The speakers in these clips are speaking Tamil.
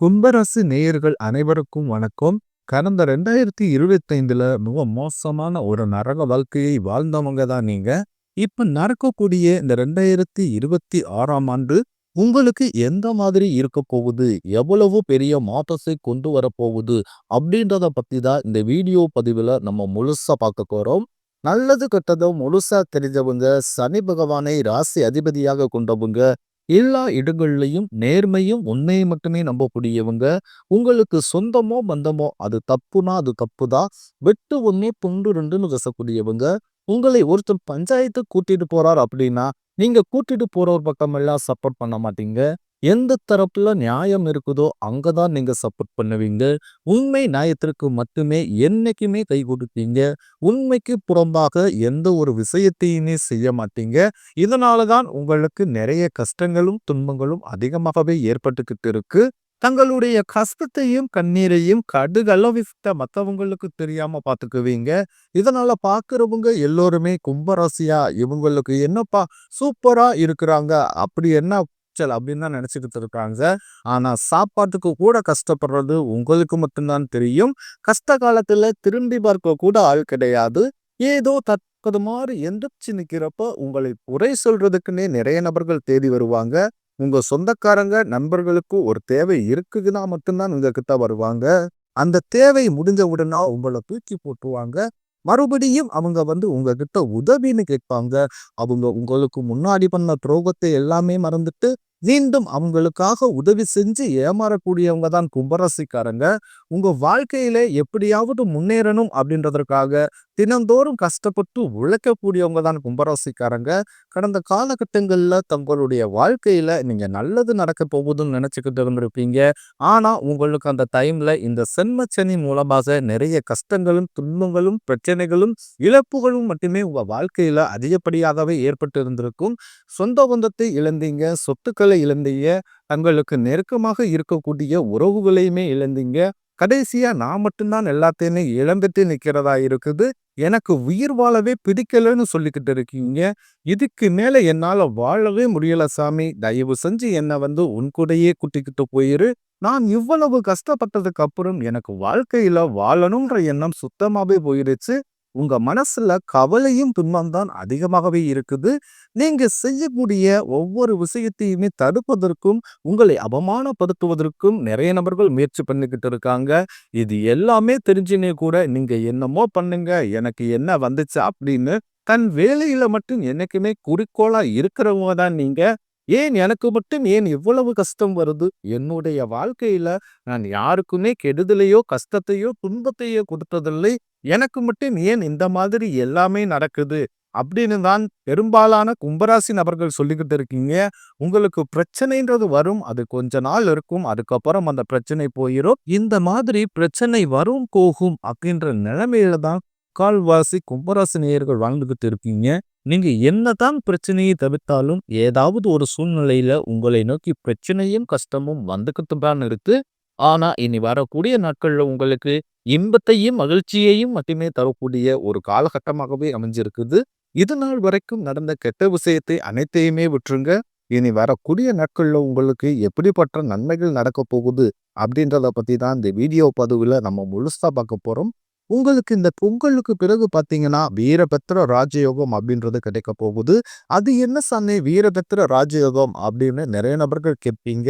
கும்பராசி நேயர்கள் அனைவருக்கும் வணக்கம். கடந்த ரெண்டாயிரத்தி இருபத்தைந்துல மிக மோசமான ஒரு நரக வாழ்க்கையை வாழ்ந்தவங்க தான் நீங்க. இப்ப நடக்கக்கூடிய இந்த ரெண்டாயிரத்தி இருபத்தி ஆறாம் ஆண்டு உங்களுக்கு எந்த மாதிரி இருக்க போகுது? எவ்வளவு பெரிய மாற்றத்தை கொண்டு வரப்போகுது போகுது? அப்படின்றத பத்தி தான் இந்த வீடியோ பதிவுல நம்ம முழுசா பார்க்க போறோம். நல்லது கெட்டதோ முழுசா தெரிஞ்சவங்க சனி பகவானை ராசி அதிபதியாக கொண்டவங்க எல்லா இடங்கள்லையும் நேர்மையும் உண்மையை மட்டுமே நம்பக்கூடியவங்க. உங்களுக்கு சொந்தமோ பந்தமோ அது தப்புனா அது தப்பு தான் வெட்டு ஒன்னே புண்டு ரெண்டுன்னு பேசக்கூடியவங்க உங்களை ஒருத்தர் பஞ்சாயத்து கூட்டிட்டு போறார் அப்படின்னா நீங்க கூட்டிட்டு போறவர் பக்கமெல்லாம் சப்போர்ட் பண்ண மாட்டீங்க. எந்த தரப்புல நியாயம் இருக்குதோ அங்கதான் நீங்க சப்போர்ட் பண்ணுவீங்க. உண்மை நியாயத்திற்கு மட்டுமே என்னைக்குமே கை கொடுப்பீங்க உண்மைக்கு புறம்பாக எந்த ஒரு விஷயத்தையுமே செய்ய மாட்டீங்க. இதனாலதான் உங்களுக்கு நிறைய கஷ்டங்களும் துன்பங்களும் அதிகமாகவே ஏற்பட்டுக்கிட்டு இருக்கு. தங்களுடைய கஷ்டத்தையும் கண்ணீரையும் கடுகளவிட்ட மற்றவங்களுக்கு தெரியாம பார்த்துக்குவீங்க இதனால பார்க்குறவங்க எல்லோருமே கும்பராசியா இவங்களுக்கு என்னப்பா சூப்பரா இருக்கிறாங்க. அப்படி என்ன சல் அப்படின்னு தான் நினச்சிக்கிட்டு இருக்காங்க. ஆனா சாப்பாட்டுக்கு கூட கஷ்டப்படுறது உங்களுக்கு மட்டும்தான் தெரியும். கஷ்ட காலத்துல திரும்பி பார்க்க கூட ஆள் கிடையாது. ஏதோ தக்கது மாதிரி எந்திரிச்சு நிக்கிறப்ப உங்களை குறை சொல்றதுக்குன்னே நிறைய நபர்கள் தேடி வருவாங்க. உங்க சொந்தக்காரங்க நண்பர்களுக்கு ஒரு தேவை இருக்குதுன்னா மட்டும்தான் உங்ககிட்ட வருவாங்க. அந்த தேவை முடிஞ்ச உடனே உங்களை தூக்கி போட்டுருவாங்க. மறுபடியும் அவங்க வந்து உங்ககிட்ட உதவின்னு கேட்பாங்க. அவங்க உங்களுக்கு முன்னாடி பண்ண துரோகத்தை எல்லாமே மறந்துட்டு மீண்டும் அவங்களுக்காக உதவி செஞ்சு ஏமாறக்கூடியவங்க தான் கும்பராசிக்காரங்க. உங்க வாழ்க்கையில எப்படியாவது முன்னேறணும் அப்படின்றதற்காக தினந்தோறும் கஷ்டப்பட்டு உழைக்கக்கூடியவங்க தான் கும்பராசிக்காரங்க. கடந்த காலகட்டங்களில் தங்களுடைய வாழ்க்கையில் நீங்கள் நல்லது நடக்க போகுதுன்னு நினச்சிக்கிட்டு இருந்திருப்பீங்க. ஆனால் உங்களுக்கு அந்த டைமில் இந்த சென்மச்சனி மூலமாக நிறைய கஷ்டங்களும் துன்பங்களும் பிரச்சனைகளும் இழப்புகளும் மட்டுமே உங்கள் வாழ்க்கையில் அதிகப்படியாகவே ஏற்பட்டு இருந்திருக்கும் சொந்த பந்தத்தை இழந்தீங்க சொத்துக்களை இழந்தீங்க தங்களுக்கு நெருக்கமாக இருக்கக்கூடிய உறவுகளையுமே இழந்தீங்க. கடைசியா நான் மட்டும்தான் எல்லாத்தையுமே இழந்துட்டு நிற்கிறதா இருக்குது. எனக்கு உயிர் வாழவே பிடிக்கலன்னு சொல்லிக்கிட்டு இருக்கீங்க. இதுக்கு மேல என்னால வாழவே முடியல சாமி. தயவு செஞ்சு என்னை வந்து உன் கூடயே கூட்டிக்கிட்டு போயிரு. நான் இவ்வளவு கஷ்டப்பட்டதுக்கு அப்புறம் எனக்கு வாழ்க்கையில வாழணும்ன்ற எண்ணம் சுத்தமாவே போயிருச்சு. உங்க மனசுல கவலையும் துன்பம் தான் அதிகமாகவே இருக்குது. நீங்க செய்யக்கூடிய ஒவ்வொரு விஷயத்தையுமே தடுப்பதற்கும் உங்களை அவமானப்படுத்துவதற்கும் நிறைய நபர்கள் முயற்சி பண்ணிக்கிட்டு இருக்காங்க. இது எல்லாமே தெரிஞ்சுனே கூட நீங்க என்னமோ பண்ணுங்க எனக்கு என்ன வந்துச்சு அப்படின்னு தன் வேலையில மட்டும் என்னைக்குமே குறிக்கோளா இருக்கிறவங்க தான் நீங்க. ஏன் எனக்கு மட்டும் ஏன் இவ்வளவு கஷ்டம் வருது? என்னுடைய வாழ்க்கையில நான் யாருக்குமே கெடுதலையோ கஷ்டத்தையோ துன்பத்தையோ கொடுத்ததில்லை. எனக்கு மட்டும் ஏன் இந்த மாதிரி எல்லாமே நடக்குது? அப்படின்னு தான் பெரும்பாலான கும்பராசி நபர்கள் சொல்லிக்கிட்டு இருக்கீங்க. உங்களுக்கு பிரச்சனைன்றது வரும் அது கொஞ்ச நாள் இருக்கும் அதுக்கப்புறம் அந்த பிரச்சனை போயிடும் இந்த மாதிரி பிரச்சனை வரும் போகும் அப்படின்ற நிலைமையில தான் கால்வாசி கும்பராசி நேயர்கள் வாழ்ந்துகிட்டு இருக்கீங்க. நீங்க என்னதான் பிரச்சனையை தவிர்த்தாலும் ஏதாவது ஒரு சூழ்நிலையில உங்களை நோக்கி பிரச்சனையும் கஷ்டமும் வந்துக்கிட்டு தான் இருக்கு. ஆனா இனி வரக்கூடிய நாட்கள்ல உங்களுக்கு இன்பத்தையும் மகிழ்ச்சியையும் மட்டுமே தரக்கூடிய ஒரு காலகட்டமாகவே அமைஞ்சிருக்குது. இது நாள் வரைக்கும் நடந்த கெட்ட விஷயத்தை அனைத்தையுமே விட்டுருங்க. இனி வரக்கூடிய நாட்கள்ல உங்களுக்கு எப்படிப்பட்ட நன்மைகள் நடக்க போகுது அப்படின்றத பத்தி தான் இந்த வீடியோ பதிவுல நம்ம முழுசா பார்க்க போறோம். உங்களுக்கு இந்த பொங்கலுக்கு பிறகு பார்த்தீங்கன்னா வீரபத்திர ராஜயோகம் அப்படின்றது கிடைக்க போகுது. அது என்ன சாமி? வீரபத்திர ராஜயோகம் அப்படின்னு நிறைய நபர்கள் கேட்பீங்க.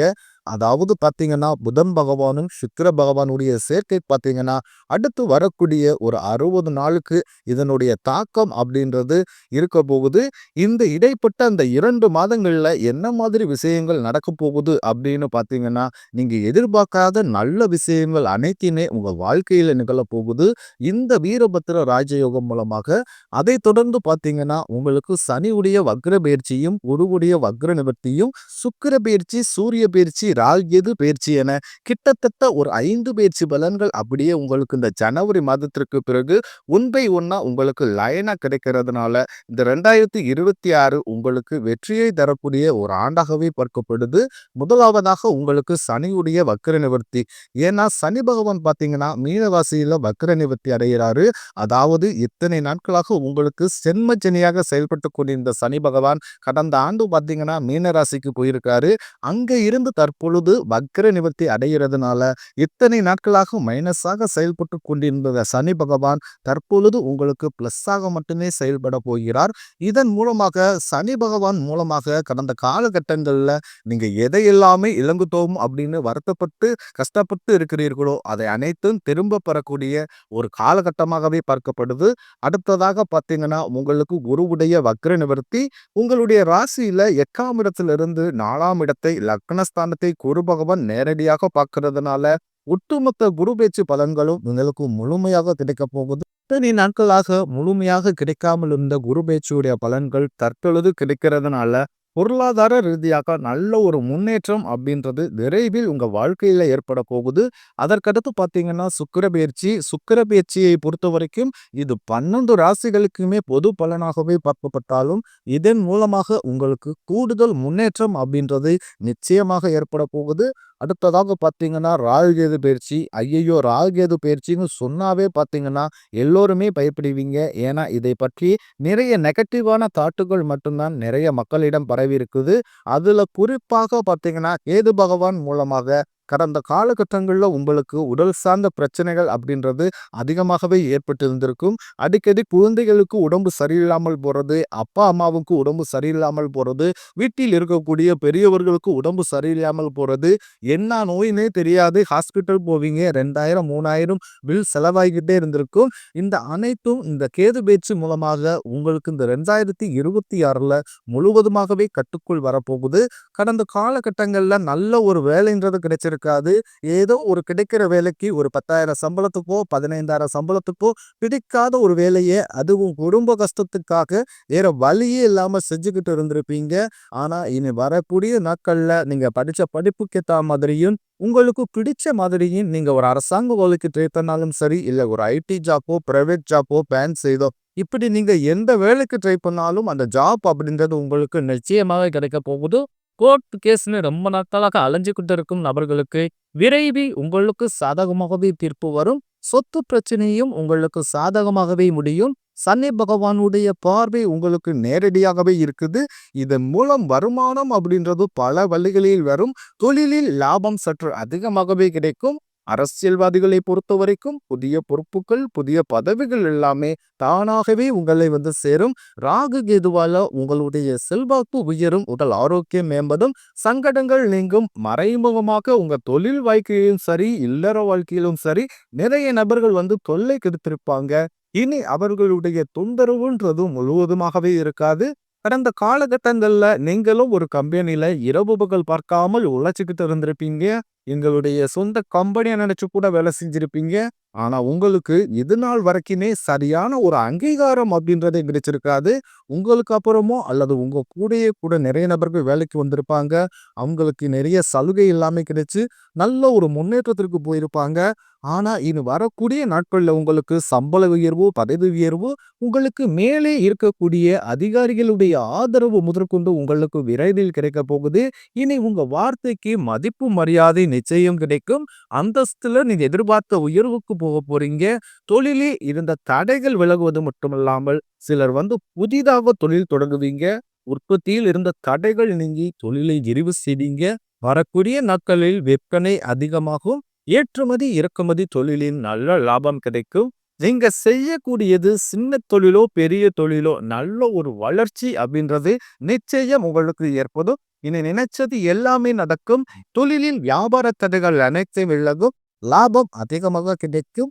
அதாவது பார்த்தீங்கன்னா புதன் பகவானும் சுக்கிர பகவானுடைய சேர்க்கை பார்த்தீங்கன்னா அடுத்து வரக்கூடிய ஒரு அறுபது நாளுக்கு இதனுடைய தாக்கம் அப்படின்றது இருக்க போகுது. இந்த இடைப்பட்ட அந்த இரண்டு மாதங்களில் என்ன மாதிரி விஷயங்கள் நடக்க போகுது அப்படின்னு பார்த்தீங்கன்னா நீங்கள் எதிர்பார்க்காத நல்ல விஷயங்கள் அனைத்தையுமே உங்கள் வாழ்க்கையில் நிகழப் போகுது. இந்த வீரபத்திர ராஜயோகம் மூலமாக அதை தொடர்ந்து பார்த்தீங்கன்னா உங்களுக்கு சனியுடைய வக்ர பயிற்சியும் குருவுடைய வக்ர நிவர்த்தியும் சுக்கிர பயிற்சி சூரிய பயிற்சி ராகியது பயிற்சி என கிட்டத்தட்ட ஒரு ஐந்து பயிற்சி பலன்கள் அப்படியே உங்களுக்கு இந்த ஜனவரி மாதத்திற்கு பிறகு ஒன் ஒன்னா உங்களுக்கு லைனா கிடைக்கிறதுனால இந்த ரெண்டாயிரத்தி இருபத்தி ஆறு உங்களுக்கு வெற்றியை தரக்கூடிய ஒரு ஆண்டாகவே பார்க்கப்படுது. முதலாவதாக உங்களுக்கு சனியுடைய வக்கர நிவர்த்தி. ஏன்னா சனி பகவான் பார்த்தீங்கன்னா மீனவாசியில வக்கர நிவர்த்தி அடைகிறாரு அதாவது இத்தனை நாட்களாக உங்களுக்கு சென்மஜனியாக செயல்பட்டு கொண்டிருந்த சனி பகவான் கடந்த ஆண்டு பார்த்தீங்கன்னா மீனராசிக்கு போயிருக்காரு. அங்க இருந்து தற்போது இப்பொழுது வக்ர நிவர்த்தி அடைகிறதுனால இத்தனை நாட்களாக மைனஸாக செயல்பட்டு கொண்டிருந்த சனி பகவான் தற்பொழுது உங்களுக்கு பிளஸ்ஸாக மட்டுமே செயல்பட போகிறார். இதன் மூலமாக சனி பகவான் மூலமாக கடந்த காலகட்டங்களில் நீங்க எதையெல்லாமே இழந்துட்டோம் அப்படின்னு வருத்தப்பட்டு கஷ்டப்பட்டு இருக்கிறீர்களோ அதை அனைத்தும் திரும்ப பெறக்கூடிய ஒரு காலகட்டமாகவே பார்க்கப்படுது. அடுத்ததாக பார்த்தீங்கன்னா உங்களுக்கு குருவுடைய வக்ர நிவர்த்தி உங்களுடைய ராசியில எட்டாம் இடத்திலிருந்து நாலாம் இடத்தை லக்னஸ்தானத்தை குரு பகவான் நேரடியாக பார்க்கறதுனால ஒட்டுமொத்த குரு பேச்சு பலன்களும் உங்களுக்கு முழுமையாக கிடைக்க போகுது. இத்தனை நாட்களாக முழுமையாக கிடைக்காமல் இருந்த குரு பேச்சுடைய பலன்கள் தற்பொழுது கிடைக்கிறதுனால பொருளாதார ரீதியாக நல்ல ஒரு முன்னேற்றம் அப்படின்றது விரைவில் உங்கள் வாழ்க்கையில் ஏற்பட போகுது. அதற்கடுத்து பார்த்தீங்கன்னா சுக்கிர பயிற்சி. சுக்கிர பயிற்சியை பொறுத்த வரைக்கும் இது பன்னெண்டு ராசிகளுக்குமே பொது பலனாகவே பார்க்கப்பட்டாலும் இதன் மூலமாக உங்களுக்கு கூடுதல் முன்னேற்றம் அப்படின்றது நிச்சயமாக ஏற்பட போகுது. அடுத்ததாக பார்த்தீங்கன்னா ராகுகேது பயிற்சி. ஐயையோ! ராகுகேது பயிற்சின்னு சொன்னாவே பார்த்தீங்கன்னா எல்லோருமே பயப்படுவீங்க. ஏன்னா இதை பற்றி நிறைய நெகட்டிவான தாட்டுகள் மட்டும்தான் நிறைய மக்களிடம் பரவி இருக்குது அதுல குறிப்பாக பார்த்தீங்கன்னா கேது பகவான் மூலமாக கடந்த காலகட்டங்களில் உங்களுக்கு உடல் சார்ந்த பிரச்சனைகள் அப்படின்றது அதிகமாகவே ஏற்பட்டு இருந்திருக்கும் அடிக்கடி குழந்தைகளுக்கு உடம்பு சரியில்லாமல் போகிறது அப்பா அம்மாவுக்கு உடம்பு சரியில்லாமல் போகிறது வீட்டில் இருக்கக்கூடிய பெரியவர்களுக்கு உடம்பு சரியில்லாமல் போகிறது என்ன நோயினே தெரியாது. ஹாஸ்பிட்டல் போவீங்க ரெண்டாயிரம் மூணாயிரம் பில் செலவாகிக்கிட்டே இருந்திருக்கும். இந்த அனைத்தும் இந்த கேது பேச்சு மூலமாக உங்களுக்கு இந்த ரெண்டாயிரத்தி இருபத்தி ஆறில் முழுவதுமாகவே கட்டுக்குள் வரப்போகுது. கடந்த காலகட்டங்களில் நல்ல ஒரு வேலைன்றது கிடைச்சிருக்கு. இருக்காது. ஏதோ ஒரு கிடைக்கிற வேலைக்கு ஒரு பத்தாயிரம் சம்பளத்துக்கோ பதினைந்தாயிரம் சம்பளத்துக்கோ பிடிக்காத ஒரு வேலையை அதுவும் குடும்ப கஷ்டத்துக்காக வேற வழியே இல்லாமல் செஞ்சுக்கிட்டு இருந்திருப்பீங்க. ஆனா இனி வரக்கூடிய நாட்களில் நீங்கள் படித்த படிப்புக்கு ஏற்ற மாதிரியும் உங்களுக்கு பிடிச்ச மாதிரியும் நீங்கள் ஒரு அரசாங்க வேலைக்கு ட்ரை பண்ணாலும் சரி இல்லை ஒரு ஐடி ஜாப்போ ப்ரைவேட் ஜாப்போ பேன் செய்தோ இப்படி நீங்கள் எந்த வேலைக்கு ட்ரை பண்ணாலும் அந்த ஜாப் அப்படின்றது உங்களுக்கு நிச்சயமாக கிடைக்க போகுது. கோர்ட் கேஸ்னு ரொம்ப நாட்களாக அலைஞ்சிக்கிட்டு இருக்கும் நபர்களுக்கு விரைவில் உங்களுக்கு சாதகமாகவே தீர்ப்பு வரும். சொத்து பிரச்சனையும் உங்களுக்கு சாதகமாகவே முடியும். சனி பகவானுடைய பார்வை உங்களுக்கு நேரடியாகவே இருக்குது. இதன் மூலம் வருமானம் அப்படின்றது பல வழிகளில் வரும். தொழிலில் லாபம் சற்று அதிகமாகவே கிடைக்கும். அரசியல்வாதிகளை பொறுத்த வரைக்கும் புதிய பொறுப்புகள் புதிய பதவிகள் எல்லாமே தானாகவே உங்களை வந்து சேரும். ராகு கேதுவால உங்களுடைய செல்வாக்கு உயரும் உடல் ஆரோக்கியம் மேம்படும் சங்கடங்கள் நீங்கும் மறைமுகமாக உங்க தொழில் வாழ்க்கையிலும் சரி இல்லற வாழ்க்கையிலும் சரி நிறைய நபர்கள் வந்து தொல்லை கெடுத்திருப்பாங்க. இனி அவர்களுடைய தொந்தரவுன்றது முழுவதுமாகவே இருக்காது. கடந்த காலகட்டங்கள்ல நீங்களும் ஒரு கம்பெனில இரவு பகல் பார்க்காமல் உழைச்சிக்கிட்டு இருந்திருப்பீங்க. எங்களுடைய சொந்த கம்பெனியை நினைச்சு கூட வேலை செஞ்சிருப்பீங்க. ஆனா உங்களுக்கு இது நாள் வரைக்குமே சரியான ஒரு அங்கீகாரம் அப்படின்றதே கிடைச்சிருக்காது. உங்களுக்கு அப்புறமோ அல்லது உங்க கூடயே கூட நிறைய நபர்கள் வேலைக்கு வந்திருப்பாங்க. அவங்களுக்கு நிறைய சலுகை எல்லாமே கிடைச்சு நல்ல ஒரு முன்னேற்றத்திற்கு போயிருப்பாங்க. ஆனா இனி வரக்கூடிய நாட்கள்ல உங்களுக்கு சம்பள உயர்வு பதவி உயர்வு உங்களுக்கு மேலே இருக்கக்கூடிய அதிகாரிகளுடைய ஆதரவு முதற்கொண்டு உங்களுக்கு விரைவில் கிடைக்க போகுது. இனி உங்க வார்த்தைக்கு மதிப்பு மரியாதை நிச்சயம் கிடைக்கும். அந்தஸ்துல நீங்க எதிர்பார்த்த உயர்வுக்கு போக போறீங்க. தொழிலில் இருந்த தடைகள் விலகுவது மட்டுமல்லாமல் சிலர் வந்து புதிதாக தொழில் தொடங்குவீங்க. உற்பத்தியில் இருந்த தடைகள் நீங்கி தொழிலை விரிவு செய்வீங்க. வரக்கூடிய நாட்களில் விற்பனை அதிகமாகும். ஏற்றுமதி இறக்குமதி தொழிலின் நல்ல லாபம் கிடைக்கும். நீங்க செய்யக்கூடியது சின்ன தொழிலோ பெரிய தொழிலோ நல்ல ஒரு வளர்ச்சி அப்படின்றது நிச்சயம் உங்களுக்கு ஏற்படும். இனி நினைச்சது எல்லாமே நடக்கும். தொழிலில் வியாபார தடைகள் அனைத்தையும் விலகும். லாபம் அதிகமாக கிடைக்கும்.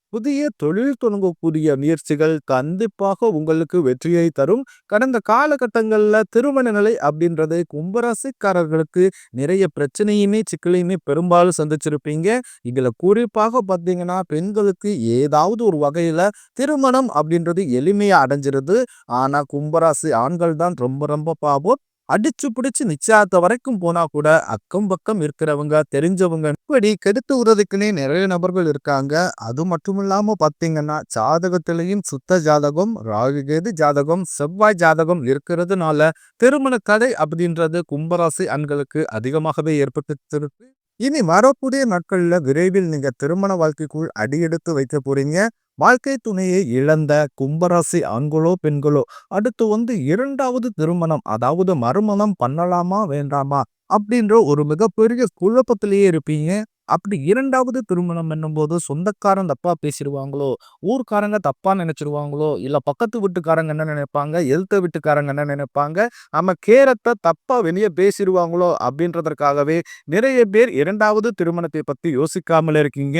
புதிய தொழில் தொடங்கக்கூடிய முயற்சிகள் கண்டிப்பாக உங்களுக்கு வெற்றியை தரும். கடந்த காலகட்டங்களில் திருமண நிலை அப்படின்றது கும்பராசிக்காரர்களுக்கு நிறைய பிரச்சனையுமே சிக்கலையுமே பெரும்பாலும் சந்திச்சிருப்பீங்க. இதில் குறிப்பாக பார்த்தீங்கன்னா பெண்களுக்கு ஏதாவது ஒரு வகையில் திருமணம் அப்படின்றது எளிமையாக அடைஞ்சிருது. ஆனால் கும்பராசி ஆண்கள் தான் ரொம்ப ரொம்ப பாவம். அடிச்சு பிடிச்சு நிச்சயத்த வரைக்கும் போனா கூட அக்கம் பக்கம் இருக்கிறவங்க தெரிஞ்சவங்க இப்படி கெடுத்து விடுறதுக்குன்னே நிறைய நபர்கள் இருக்காங்க. அது மட்டும் இல்லாம பாத்தீங்கன்னா ஜாதகத்திலையும் சுத்த ஜாதகம் ராகுகேது ஜாதகம் செவ்வாய் ஜாதகம் இருக்கிறதுனால திருமண கதை அப்படின்றது கும்பராசி அண்களுக்கு அதிகமாகவே ஏற்பட்டு இனி வரக்கூடிய நாட்களில் விரைவில் நீங்க திருமண வாழ்க்கைக்குள் அடியெடுத்து வைக்க போறீங்க. வாழ்க்கை துணையை இழந்த கும்பராசி ஆண்களோ பெண்களோ அடுத்து வந்து இரண்டாவது திருமணம் அதாவது மறுமணம் பண்ணலாமா வேண்டாமா அப்படின்ற ஒரு மிகப்பெரிய குழப்பத்திலேயே இருப்பீங்க. அப்படி இரண்டாவது திருமணம் என்னும்போது சொந்தக்காரன் தப்பா பேசிடுவாங்களோ ஊர்க்காரங்க தப்பா நினைச்சிருவாங்களோ இல்ல பக்கத்து வீட்டுக்காரங்க என்ன நினைப்பாங்க எழுத்த வீட்டுக்காரங்க என்ன நினைப்பாங்க நம்ம கேரத்தை தப்பா வெளியே பேசிடுவாங்களோ அப்படின்றதற்காகவே நிறைய பேர் இரண்டாவது திருமணத்தை பத்தி யோசிக்காமல் இருக்கீங்க.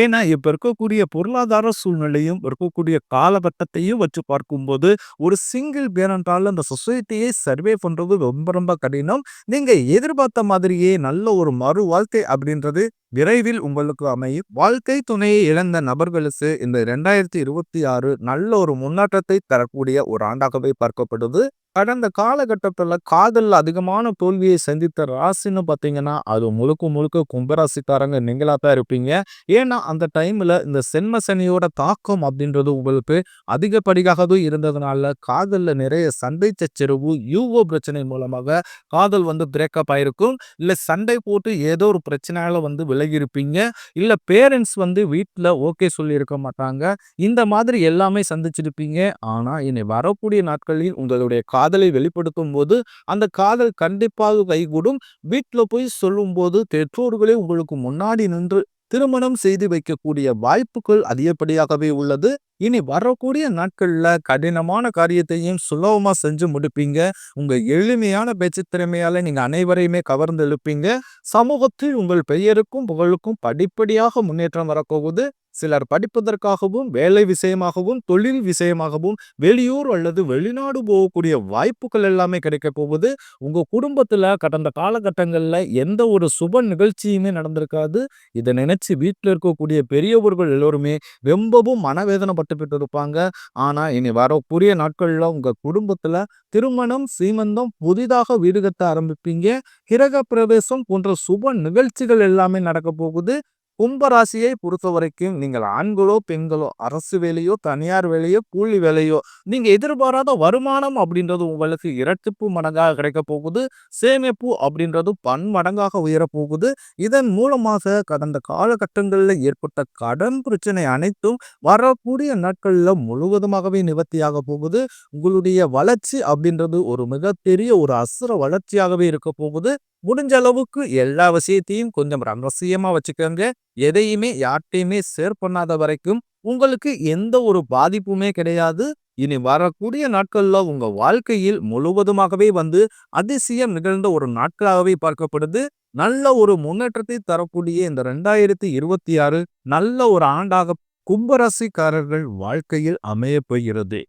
ஏன்னா இப்ப இருக்கக்கூடிய பொருளாதார சூழ்நிலையும் இருக்கக்கூடிய காலகட்டத்தையும் வச்சு பார்க்கும்போது ஒரு சிங்கிள் பேரண்டால் அந்த சொசைட்டியை சர்வே பண்றது ரொம்ப ரொம்ப கடினம். நீங்க எதிர்பார்த்த மாதிரியே நல்ல ஒரு மறு வாழ்க்கை அப்படின்றது விரைவில் உங்களுக்கு அமையும். வாழ்க்கை துணையை இழந்த நபர்களுக்கு இந்த இரண்டாயிரத்தி இருபத்தி ஆறு நல்ல ஒரு முன்னேற்றத்தை தரக்கூடிய ஒரு ஆண்டாகவே பார்க்கப்படுது. கடந்த காலகட்டத்தில் காதலில் அதிகமான தோல்வியை சந்தித்த ராசின்னு பார்த்தீங்கன்னா அது முழுக்க முழுக்க கும்பராசிக்காரங்க நீங்களாக தான் இருப்பீங்க. ஏன்னா அந்த டைமில் இந்த சென்ம சனியோட தாக்கம் அப்படின்றது உங்களுக்கு அதிகப்படியாகவே இருந்ததுனால காதலில் நிறைய சண்டை சச்சரவு யூஓ பிரச்சனை மூலமாக காதல் வந்து பிரேக்கப் ஆயிருக்கும். இல்லை சண்டை போட்டு ஏதோ ஒரு பிரச்சனையால் வந்து விலகி இருப்பீங்க இல்லை பேரண்ட்ஸ் வந்து வீட்டில் ஓகே சொல்லியிருக்க மாட்டாங்க. இந்த மாதிரி எல்லாமே சந்திச்சிருப்பீங்க. ஆனால் இனி வரக்கூடிய நாட்களில் உங்களுடைய காதலை வெளிப்படுத்தும் போது அந்த காதல் கண்டிப்பாக கைகூடும். வீட்டில் போய் சொல்லும்போது பெற்றோர்களே உங்களுக்கு முன்னாடி நின்று திருமணம் செய்து வைக்கக்கூடிய வாய்ப்புகள் அதிகப்படியாகவே உள்ளது. இனி வரக்கூடிய நாட்களில் கடினமான காரியத்தையும் சுலபமாக செஞ்சு முடிப்பீங்க. உங்கள் எளிமையான பேச்சு திறமையால் நீங்கள் அனைவரையுமே கவர்ந்து எழுப்பீங்க சமூகத்தில் உங்கள் பெயருக்கும் புகழுக்கும் படிப்படியாக முன்னேற்றம் வரப்போகுது. சிலர் படிப்பதற்காகவும் வேலை விஷயமாகவும் தொழில் விஷயமாகவும் வெளியூர் அல்லது வெளிநாடு போகக்கூடிய வாய்ப்புகள் எல்லாமே கிடைக்க போகுது. உங்கள் குடும்பத்தில் கடந்த காலகட்டங்களில் எந்த ஒரு சுப நிகழ்ச்சியுமே நடந்திருக்காது. இதை நினைச்சு வீட்டில் இருக்கக்கூடிய பெரியவர்கள் எல்லோருமே ரொம்பவும் மனவேதனைப்பட்டுக்கிட்டு இருப்பாங்க ஆனால் இனி வரக்கூடிய நாட்களில் உங்கள் குடும்பத்தில் திருமணம் சீமந்தம் புதிதாக வீடு கட்ட ஆரம்பிப்பீங்க. கிரக பிரவேசம் போன்ற சுப நிகழ்ச்சிகள் எல்லாமே நடக்க போகுது. கும்பராசியை பொறுத்த வரைக்கும் நீங்கள் ஆண்களோ பெண்களோ அரசு வேலையோ தனியார் வேலையோ கூலி வேலையோ நீங்க எதிர்பாராத வருமானம் அப்படின்றது உங்களுக்கு இரட்டிப்பு மடங்காக கிடைக்க போகுது. சேமிப்பு அப்படின்றது பன்மடங்காக உயரப்போகுது இதன் மூலமாக கடந்த காலகட்டங்களில் ஏற்பட்ட கடன் பிரச்சனை அனைத்தும் வரக்கூடிய நாட்களில் முழுவதுமாகவே நிவர்த்தியாக போகுது. உங்களுடைய வளர்ச்சி அப்படின்றது ஒரு மிகப்பெரிய ஒரு அசுர வளர்ச்சியாகவே இருக்க போகுது. முடிஞ்ச அளவுக்கு எல்லா விஷயத்தையும் கொஞ்சம் ரகசியமா வச்சுக்கோங்க. எதையுமே யார்ட்டையுமே ஷேர் பண்ணாத வரைக்கும் உங்களுக்கு எந்த ஒரு பாதிப்புமே கிடையாது. இனி வரக்கூடிய நாட்கள்ல உங்க வாழ்க்கையில் முழுவதுமாகவே வந்து அதிசயம் நிகழ்ந்த ஒரு நாட்களாகவே பார்க்கப்படுது. நல்ல ஒரு முன்னேற்றத்தை தரக்கூடிய இந்த ரெண்டாயிரத்தி இருபத்தி ஆறு நல்ல ஒரு ஆண்டாக கும்பராசிக்காரர்கள் வாழ்க்கையில் அமைய போகிறது.